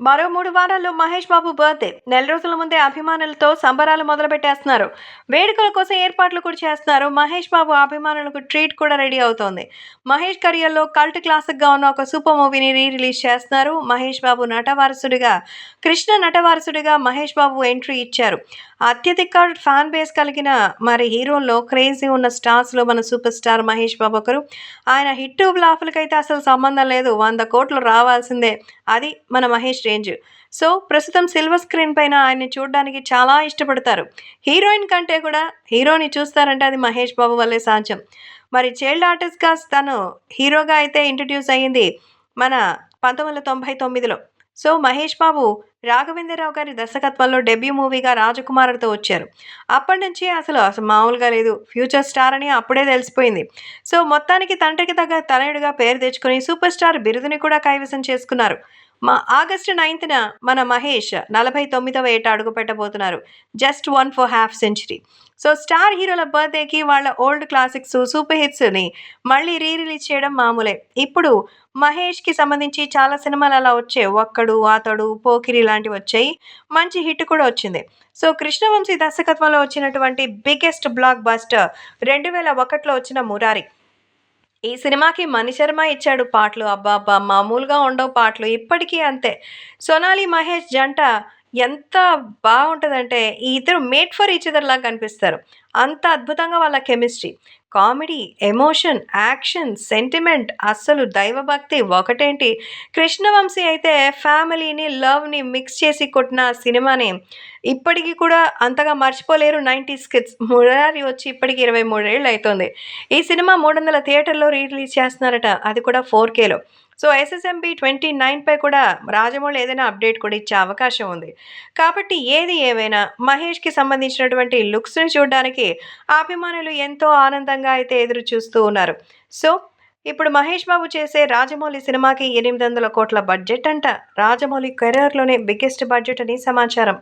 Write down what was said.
మరో మూడు వారాల్లో మహేష్ బాబు బర్త్డే. నెల రోజుల ముందే అభిమానులతో సంబరాలు మొదలు పెట్టేస్తున్నారు వేడుకల కోసం ఏర్పాట్లు కూడా చేస్తున్నారు. మహేష్ బాబు అభిమానులకు ట్రీట్ కూడా రెడీ అవుతోంది. మహేష్ కెరియర్లో కల్ట్ క్లాసిక్గా ఉన్న ఒక సూపర్ మూవీని రీ రిలీజ్ చేస్తున్నారు మహేష్ బాబు నటవారసుడిగా. కృష్ణ నటవారసుడిగా మహేష్ బాబు ఎంట్రీ ఇచ్చారు. అత్యధిక ఫ్యాన్ బేస్ కలిగిన మరి హీరోల్లో క్రేజీ ఉన్న స్టార్స్లో మన సూపర్ స్టార్ మహేష్ బాబు ఒకరు. ఆయన హిట్ బ్లాఫ్లకైతే అసలు సంబంధం లేదు. వంద కోట్లు రావాల్సిందే. అది మన మహేష్ రేంజ్ సో ప్రస్తుతం సిల్వర్ స్క్రీన్ పైన ఆయన్ని చూడడానికి చాలా ఇష్టపడతారు. హీరోయిన్ కంటే కూడా హీరోని చూస్తారంటే అది మహేష్ బాబు వల్లే సాధ్యం. మరి చైల్డ్ ఆర్టిస్ట్గా తను హీరోగా అయితే ఇంట్రడ్యూస్ అయ్యింది మన పంతొమ్మిది వందల తొంభై తొమ్మిదిలో. సో మహేష్ బాబు రాఘవేంద్రరావు గారి దర్శకత్వంలో డెబ్యూ మూవీగా రాజకుమారుడితో వచ్చారు. అప్పటి నుంచి అసలు అసలు మామూలుగా లేదు. ఫ్యూచర్ స్టార్ అని అప్పుడే తెలిసిపోయింది. సో మొత్తానికి తండ్రికి తగ్గ తనయుడిగా పేరు తెచ్చుకొని సూపర్ స్టార్ బిరుదుని కూడా కైవసం చేసుకున్నారు. మా ఆగస్టు నైన్త్న మన మహేష్ నలభై తొమ్మిదవ ఏట అడుగు పెట్టబోతున్నారు. Just one for half century so star హీరోల బర్త్డేకి వాళ్ళ ఓల్డ్ క్లాసిక్స్ సూపర్ హిట్స్ని మళ్ళీ రీ రిలీజ్ చేయడం మామూలే. ఇప్పుడు మహేష్కి సంబంధించి చాలా సినిమాలు అలా వచ్చాయి. ఒక్కడు అతడు పోకిరి లాంటివి వచ్చాయి. మంచి హిట్ కూడా వచ్చింది. సో కృష్ణవంశీ దర్శకత్వంలో వచ్చినటువంటి బిగ్గెస్ట్ బ్లాక్ బస్టర్ రెండు వేల ఒకటిలో వచ్చిన మురారి. ఈ సినిమాకి మణిశర్మ ఇచ్చాడు పాటలు. అబ్బా అబ్బా మామూలుగా ఉండవు పాటలు. ఇప్పటికీ అంతే. సోనాలి మహేష్ జంట ఎంత బాగుంటుందంటే ఈ ఇద్దరు మేట్ ఫర్ ఈచ్ అదర్ లాగా కనిపిస్తారు. అంత అద్భుతంగా వాళ్ళ chemistry comedy emotion action sentiment అస్సలు దైవభక్తి ఒకటేంటి? కృష్ణవంశీ అయితే ఫ్యామిలీని లవ్ని మిక్స్ చేసి కొట్టిన సినిమాని. ఇప్పటికీ కూడా అంతగా మర్చిపోలేరు నైంటీస్ కిడ్స్. మురారి వచ్చి ఇప్పటికి ఇరవై మూడేళ్ళు అవుతుంది ఈ సినిమా మూడు వందల థియేటర్లో రిలీజ్ చేస్తున్నారట. అది కూడా ఫోర్ కేలో సో ఎస్ఎస్ఎంబి ట్వంటీ నైన్పై కూడా రాజమౌళి ఏదైనా అప్డేట్ కూడా ఇచ్చే అవకాశం ఉంది. కాబట్టి ఏది ఏవైనా మహేష్కి సంబంధించినటువంటి లుక్స్ని చూడడానికి అభిమానులు ఎంతో ఆనందంగా అయితే ఎదురు చూస్తూ ఉన్నారు. సో ఇప్పుడు మహేష్ బాబు చేసే రాజమౌళి సినిమాకి ఎనిమిది వందల కోట్ల బడ్జెట్ అంట. రాజమౌళి కెరీర్లోనే బిగ్గెస్ట్ బడ్జెట్ అని సమాచారం.